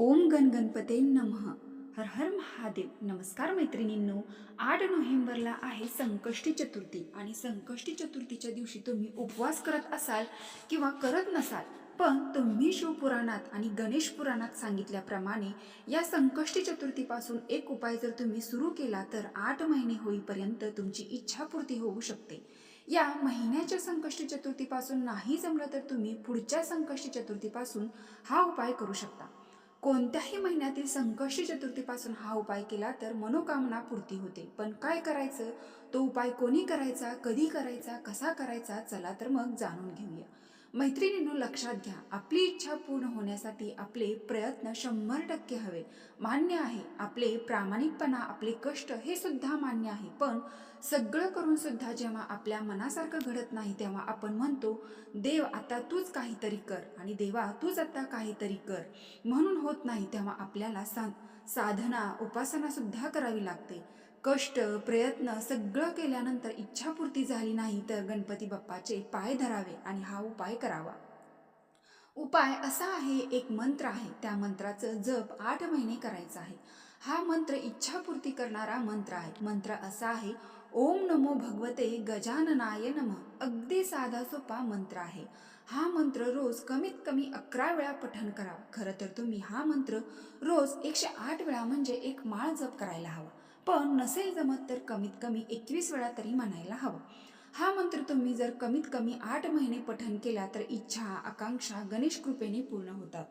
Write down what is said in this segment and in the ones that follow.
ओम गण गणपते नमः. हर हर महादेव. नमस्कार मैत्रिणींनो आठ नोव्हेंबरला आहे संकष्टी चतुर्थी आणि संकष्टी चतुर्थीच्या दिवशी तुम्ही उपवास करत असाल किंवा करत नसाल पण तुम्ही शिवपुराणात आणि गणेश पुराणात सांगितल्याप्रमाणे या संकष्टी चतुर्थीपासून एक उपाय जर तुम्ही सुरू केला तर आठ महिने होईपर्यंत तुमची इच्छापूर्ती होऊ शकते. या महिन्याच्या संकष्टी चतुर्थीपासून नाही जमलं तर तुम्ही पुढच्या संकष्टी चतुर्थीपासून हा उपाय करू शकता. कोणत्याही महिन्यातील संकष्टी चतुर्थीपासून हा उपाय केला तर मनोकामना पूर्ती होते. पण काय करायचं? तो उपाय कोणी करायचा? कधी करायचा? कसा करायचा? चला तर मग जाणून घेऊया. मैत्रिणींनो लक्षात घ्या आपली इच्छा पूर्ण होण्यासाठी आपले प्रयत्न शंभर टक्के हवे. मान्य आहे आपले प्रामाणिकपणा आपले कष्ट हे सुद्धा मान्य आहे. पण सगळं करून सुद्धा जेव्हा आपल्या मनासारखं घडत नाही तेव्हा आपण म्हणतो देव आता तूच काहीतरी कर आणि देवा तूच आता काहीतरी कर. म्हणून होत नाही तेव्हा आपल्याला सा साधना उपासना सुद्धा करावी लागते. कष्ट प्रयत्न सगळं केल्यानंतर इच्छापूर्ती झाली नाही तर गणपती बाप्पाचे पाय धरावे आणि हा उपाय करावा. उपाय असा आहे एक मंत्र आहे. त्या मंत्राचं जप आठ महिने करायचं आहे. हा मंत्र इच्छापूर्ती करणारा मंत्र आहे. मंत्र असा आहे ओम नमो भगवते गजाननाय नम. अगदी साधा सोपा मंत्र आहे. हा मंत्र रोज कमीत कमी अकरा वेळा पठण करा खरं तर तुम्ही हा मंत्र रोज एकशे आठ वेळा म्हणजे एक माळ जप करायला हवा. पण नसेल जमत तर कमीत कमी एकवीस वेळा तरी म्हणायला हवं. हा मंत्र तुम्ही जर कमीत कमी आठ महिने पठन केला तर इच्छा आकांक्षा गणेश कृपेने पूर्ण होतात.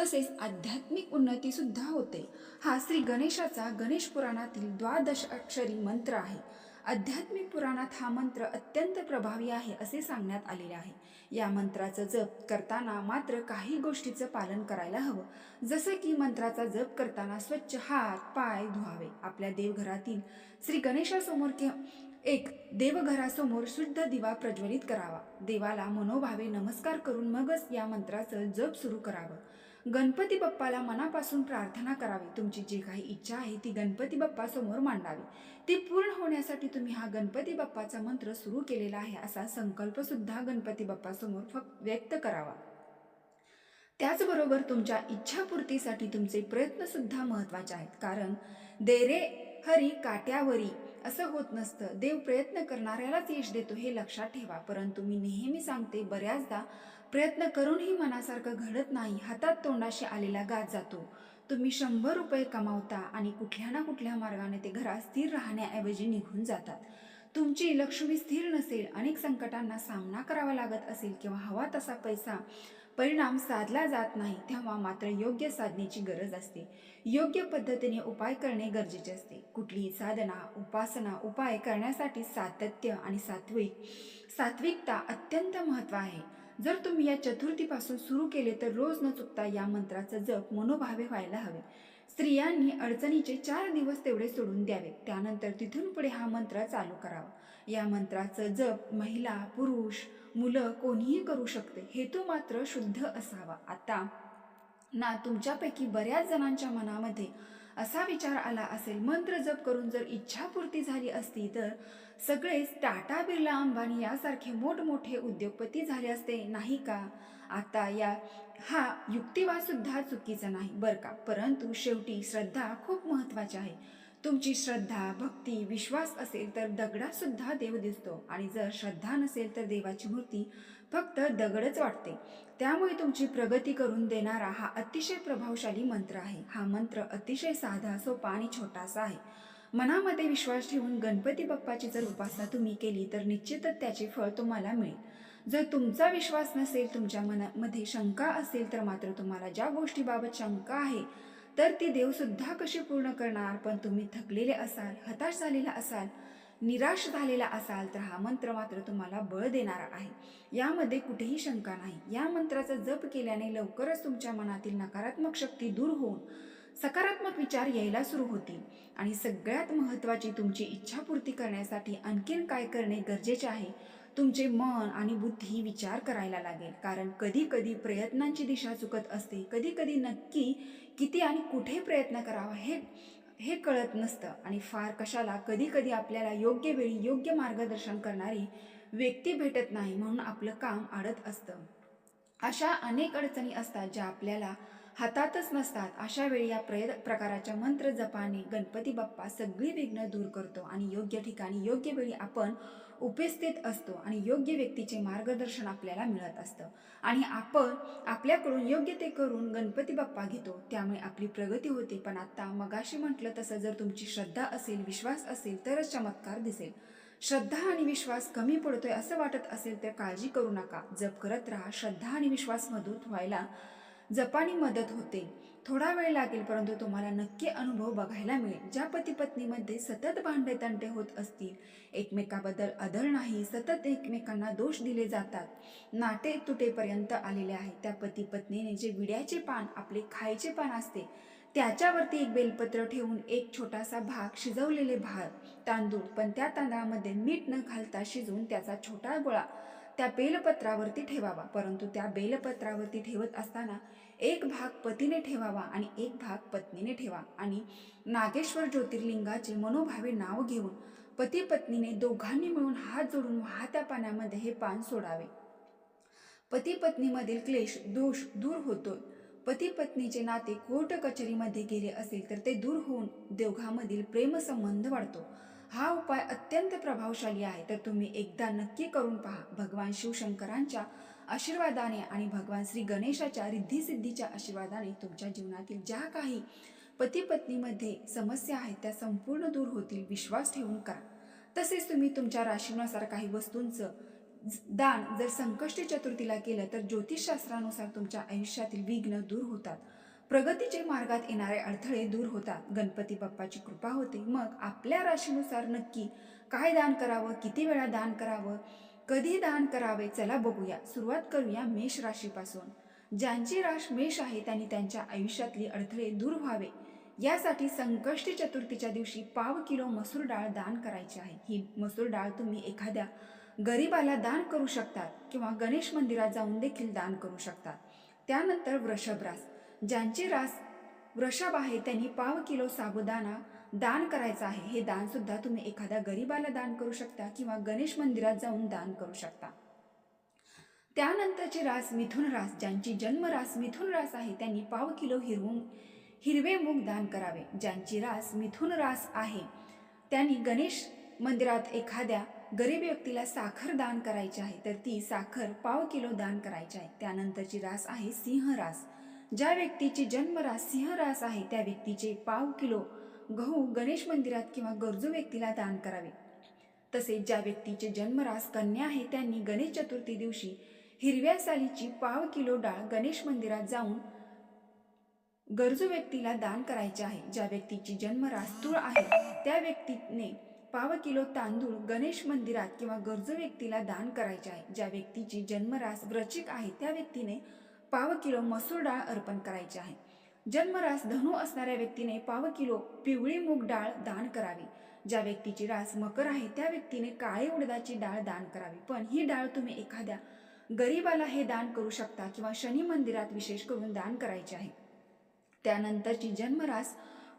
तसेच आध्यात्मिक उन्नती सुद्धा होते. हा श्री गणेशाचा गणेश पुराणातील द्वादश अक्षरी मंत्र आहे. आध्यात्मिक पुराणात हा मंत्र अत्यंत प्रभावी आहे असे सांगण्यात आलेले आहे. या मंत्राचं जप करताना मात्र काही गोष्टीचं पालन करायला हवं. जसं की मंत्राचा जप करताना स्वच्छ हात पाय धुवावे. आपल्या देवघरातील श्री गणेशासमोर कि एक देवघरासमोर शुद्ध दिवा प्रज्वलित करावा. देवाला मनोभावे नमस्कार करून मगच या मंत्राचं जप सुरू करावं. गणपती बाप्पाला मनापासून प्रार्थना करावी. तुमची जी काही इच्छा आहे ती गणपती बाप्पासमोर मांडावी. ती पूर्ण होण्यासाठी तुम्ही हा गणपती बाप्पाचा मंत्र सुरू केलेला आहे असा संकल्प सुद्धा गणपती बाप्पासमोर फक्त व्यक्त करावा. त्याचबरोबर तुमच्या इच्छापूर्तीसाठी तुमचे प्रयत्न सुद्धा महत्त्वाचे आहेत. कारण देरे हरी काट्यावरी असं होत नसतं. देव प्रयत्न करणाऱ्यालाच यश देतो हे लक्षात ठेवा. परंतु मी नेहमी सांगते बऱ्याचदा प्रयत्न करूनही मनासारखं घडत नाही. हातात तोंडाशी आलेला गात जातो. तुम्ही शंभर रुपये कमावता आणि कुठल्या ना कुठल्या मार्गाने ते घरात स्थिर राहण्याऐवजी निघून जातात. तुमची लक्ष्मी स्थिर नसेल अनेक संकटांना सामना करावा लागत असेल किंवा हवा तसा पैसा परिणाम साधला जात नाही तेव्हा मात्र योग्य साधनेची गरज असते. योग्य पद्धतीने उपाय करणे गरजेचे असते. कुठलीही साधना उपासना उपाय करण्यासाठी सातत्य आणि सात्विक सात्विकता अत्यंत महत्त्व आहे. जर तुम्ही या चतुर्थीपासून सुरू केले तर रोज न चुकता या मंत्राचा जप मनोभावे व्हायला हवे. स्त्रियांनी अडचणीचे चार दिवस तेवढे सोडून द्यावे. त्यानंतर तिथून पुढे हा मंत्र चालू करावा. या मंत्राचं जप महिला पुरुष मुलं कोणीही करू शकते. हेतू मात्र शुद्ध असावा. आता ना तुमच्यापैकी बऱ्याच जणांच्या मनामध्ये असा विचार आला असेल मंत्र जप करून जर इच्छापूर्ती झाली असती तर सगळेच टाटा बिर्ला अंबानी यासारखे मोठमोठे उद्योगपती झाले असते नाही का? आता या हा युक्तिवाद सुद्धा चुकीचा नाही बरं का? परंतु शेवटी श्रद्धा खूप महत्त्वाची आहे. तुमची श्रद्धा भक्ती विश्वास असेल तर दगडासुद्धा देव दिसतो आणि जर श्रद्धा नसेल तर देवाची मूर्ती फक्त दगडच वाटते. त्यामुळे तुमची प्रगती करून देणारा हा अतिशय प्रभावशाली मंत्र आहे. हा मंत्र अतिशय साधा सोपा आणि छोटासा आहे. मनामध्ये विश्वास ठेवून गणपती बाप्पाची जर उपासना तुम्ही केली तर निश्चितच त्याचे फळ तुम्हाला मिळेल. जर तुमचा विश्वास नसेल तुमच्या मनामध्ये शंका असेल तर मात्र तुम्हाला ज्या गोष्टीबाबत शंका आहे तर ती देवसुद्धा कशी पूर्ण करणार? पण तुम्ही थकलेले असाल हताश झालेला असाल निराश झालेला असाल तर हा मंत्र मात्र तुम्हाला बळ देणारा आहे. यामध्ये कुठेही शंका नाही. या मंत्राचा जप केल्याने लवकरच तुमच्या मनातील नकारात्मक शक्ती दूर होऊन सकारात्मक विचार यायला सुरू होतील. आणि सगळ्यात महत्त्वाची तुमची इच्छापूर्ती करण्यासाठी आणखीन काय करणे गरजेचे आहे? तुमचे मन आणि बुद्धी विचार करायला लागेल. कारण कधी कधी प्रयत्नांची दिशा चुकत असते. कधी कधी नक्की किती आणि कुठे प्रयत्न करावा हे हे कळत नसतं. आणि फार कशाला कधी कधी आपल्याला योग्य वेळी योग्य मार्गदर्शन करणारी व्यक्ती भेटत नाही म्हणून आपलं काम अडत असतं. अशा अनेक अडचणी असतात ज्या आपल्याला हातातच नसतात. अशा वेळी या प्रय प्रकाराच्या मंत्र जपाने गणपती बाप्पा सगळी विघ्न दूर करतो आणि योग्य ठिकाणी योग्य वेळी आपण उपस्थित असतो आणि योग्य व्यक्तीचे मार्गदर्शन आपल्याला मिळत असतं. आणि आपण आपल्याकडून योग्य ते करून गणपती बाप्पा घेतो त्यामुळे आपली प्रगती होते. पण आता मगाशी म्हटलं तसं जर तुमची श्रद्धा असेल विश्वास असेल तरच चमत्कार दिसेल. श्रद्धा आणि विश्वास कमी पडतोय असं वाटत असेल तर काळजी करू नका. जप करत राहा. श्रद्धा आणि विश्वास मजबूत व्हायला जपानी मदत होते. थोडा वेळ लागेल परंतु तुम्हाला नक्की अनुभव बघायला मिळेल. ज्या पती पत्नीमध्ये सतत भांडे तंटे होत असतील एकमेकाबद्दल आदर नाही सतत एकमेकांना दोष दिले जातात नाटे तुटेपर्यंत आलेले आहे त्या पती पत्नीने जे विड्याचे पान आपले खायचे पान असते त्याच्यावरती एक बेलपत्र ठेवून एक छोटासा भाग शिजवलेले भात तांदूळ पण त्या तांदळामध्ये मीठ न घालता शिजवून त्याचा छोटा गोळा त्या बेलपत्रावरती ठेवावा. परंतु त्या बेलपत्रावरती ठेवत असताना एक भाग पतीने ठेवावा आणि एक भाग पत्नीने ठेवा आणि नागेश्वर ज्योतिर्लिंगाचे मनोभावे नाव घेऊन पती पत्नीने दोघांनी मिळून हात जोडून वाहत्या पाण्यामध्ये हे पान सोडावे. पती पत्नीमधील क्लेश दोष दूर होतो पती पत्नीचे नाते कोर्ट कचेरीमध्ये गेले असेल तर ते दूर होऊन दोघांमधील प्रेमसंबंध वाढतो. हा उपाय अत्यंत प्रभावशाली आहे. तर तुम्ही एकदा नक्की करून पहा. भगवान शिवशंकरांच्या आशीर्वादाने आणि भगवान श्री गणेशाच्या रिद्धिसिद्धीच्या आशीर्वादाने तुमच्या जीवनातील ज्या काही पती पत्नीमध्ये समस्या आहेत त्या संपूर्ण दूर होतील. विश्वास ठेवून करा. तसेच तुम्ही तुमच्या राशीनुसार काही वस्तूंचं दान जर संकष्टी चतुर्थीला केलं तर ज्योतिषशास्त्रानुसार तुमच्या आयुष्यातील विघ्न दूर होतात. प्रगतीचे मार्गात येणारे अडथळे दूर होतात. गणपती बाप्पाची कृपा होते. मग आपल्या राशीनुसार नक्की काय दान करावं? किती वेळा दान करावं? कधी दान करावे चला बघूया. सुरुवात करूया मेष राशीपासून. ज्यांची राश मेष आहे त्यांनी त्यांच्या आयुष्यातली अडथळे दूर व्हावे. यासाठी संकष्टी चतुर्थीच्या दिवशी पाव किलो मसूर डाळ दान करायची आहे. ही मसूर डाळ तुम्ही एखाद्या गरीबाला दान करू शकतात किंवा गणेश मंदिरात जाऊन देखील दान करू शकतात. त्यानंतर वृषभ रास. ज्यांची रास वृषभ आहे त्यांनी पाव किलो साबुदाणा दान करायचं आहे हे दान सुद्धा तुम्ही एखाद्या गरीबाला दान करू शकता किंवा गणेश मंदिरात जाऊन दान करू शकता. त्यानंतरची रास मिथुन रास ज्यांची जन्म रास मिथुन रास आहे त्यांनी पाव किलो हिरवून हिरवे मूग दान करावे. ज्यांची रास मिथुन रास आहे त्यांनी गणेश मंदिरात एखाद्या गरीब व्यक्तीला साखर दान करायची आहे तर ती साखर पाव किलो दान करायची आहे. त्यानंतरची रास आहे सिंह रास. ज्या व्यक्तीची जन्मरास सिंह रास आहे त्या व्यक्तीचे पाव किलो गहू गणेश मंदिरात किंवा गरजू व्यक्तीला दान करावे. तसेच ज्या व्यक्तीचे जन्मरास कन्या आहे त्यांनी गणेश चतुर्थी दिवशी हिरव्या सालीची पाव किलो डाळ गणेश मंदिरात जाऊन गरजू व्यक्तीला दान करायचे आहे. ज्या व्यक्तीची जन्मरास तूळ आहे त्या व्यक्तीने पाव किलो तांदूळ गणेश मंदिरात किंवा गरजू व्यक्तीला दान करायचे आहे. ज्या व्यक्तीची जन्मरास व्रचिक आहे त्या व्यक्तीने पाव किलो मसूर डाळ अर्पण करायची आहे. जन्मरास धनु असणाऱ्या व्यक्तीने पाव किलो पिवळी मूग डाळ दान करावी. ज्या व्यक्तीची रास मकर आहे त्या व्यक्तीने काळे उडदाची डाळ दान करावी. पण ही डाळ तुम्ही एखाद्या गरीबाला हे दान करू शकता किंवा शनी मंदिरात विशेष करून दान करायचे आहे. त्यानंतरची जन्मरास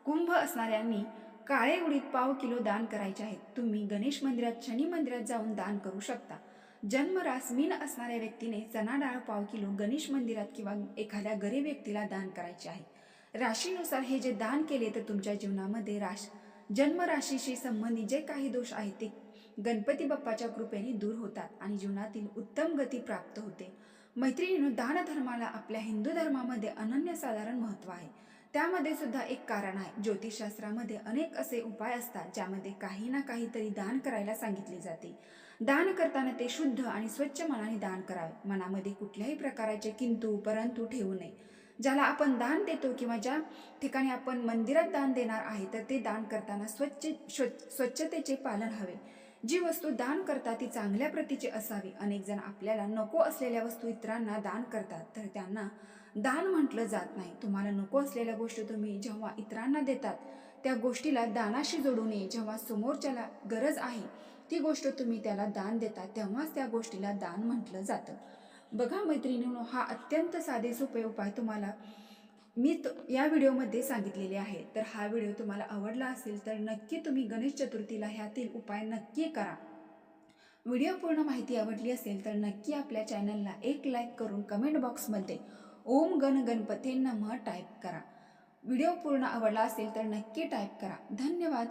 कुंभ असणाऱ्यांनी काळे उडीद पाव किलो दान करायचे आहेत तुम्ही गणेश मंदिरात शनी मंदिरात जाऊन दान करू शकता. जन्मरास मीन असणाऱ्या व्यक्तीने चना डाळ पाव किलो गणेश मंदिरात किंवा एखाद्या गरीब व्यक्तीला दान करायचे आहे. राशीनुसार हे जे दान केले तर तुमच्या जीवनामध्ये राश जन्मराशीशी संबंधित जे काही दोष आहेत ते गणपती बाप्पाच्या कृपेने दूर होतात आणि जीवनातील उत्तम गती प्राप्त होते. मैत्रिणीनं दानधर्माला आपल्या हिंदू धर्मामध्ये अनन्यसाधारण महत्त्व आहे. त्यामध्ये सुद्धा एक कारण आहे. ज्योतिषशास्त्रामध्ये अनेक असे उपाय असतात ज्यामध्ये काही ना काहीतरी दान करायला सांगितले जाते. दान करताना ते शुद्ध आणि स्वच्छ मनाने दान करावे. मनामध्ये कुठल्याही प्रकाराचे किंतू परंतु ठेवू नये. ज्याला आपण दान देतो किंवा ज्या ठिकाणी आपण मंदिरात दान देणार आहे तर ते दान करताना स्वच्छ स्वच्छ स्वच्छतेचे पालन हवे. जी वस्तू दान करतात ती चांगल्या प्रतीची असावी. अनेक जण आपल्याला नको असलेल्या वस्तू इतरांना दान करतात तर त्यांना दान म्हटलं जात नाही. तुम्हाला नको असलेल्या गोष्टी तुम्ही जेव्हा इतरांना देतात त्या गोष्टीला दानाशी जोडू नये. जेव्हा समोरच्याला गरज आहे ती गोष्ट तुम्ही त्याला दान देता तेव्हाच त्या गोष्टीला दान म्हटलं जातं. बघा मैत्रिणींनो हा अत्यंत साधे सोपे उपाय तुम्हाला मी तो या व्हिडिओमध्ये सांगितलेले आहे. तर हा व्हिडिओ तुम्हाला आवडला असेल तर नक्की तुम्ही गणेश चतुर्थीला ह्यातील उपाय नक्की करा. व्हिडिओ पूर्ण माहिती आवडली असेल तर नक्की आपल्या चॅनलला एक लाईक करून कमेंट बॉक्समध्ये ओम गण गणपतींना मग टाईप करा. व्हिडिओ पूर्ण आवडला असेल तर नक्की टाईप करा. धन्यवाद.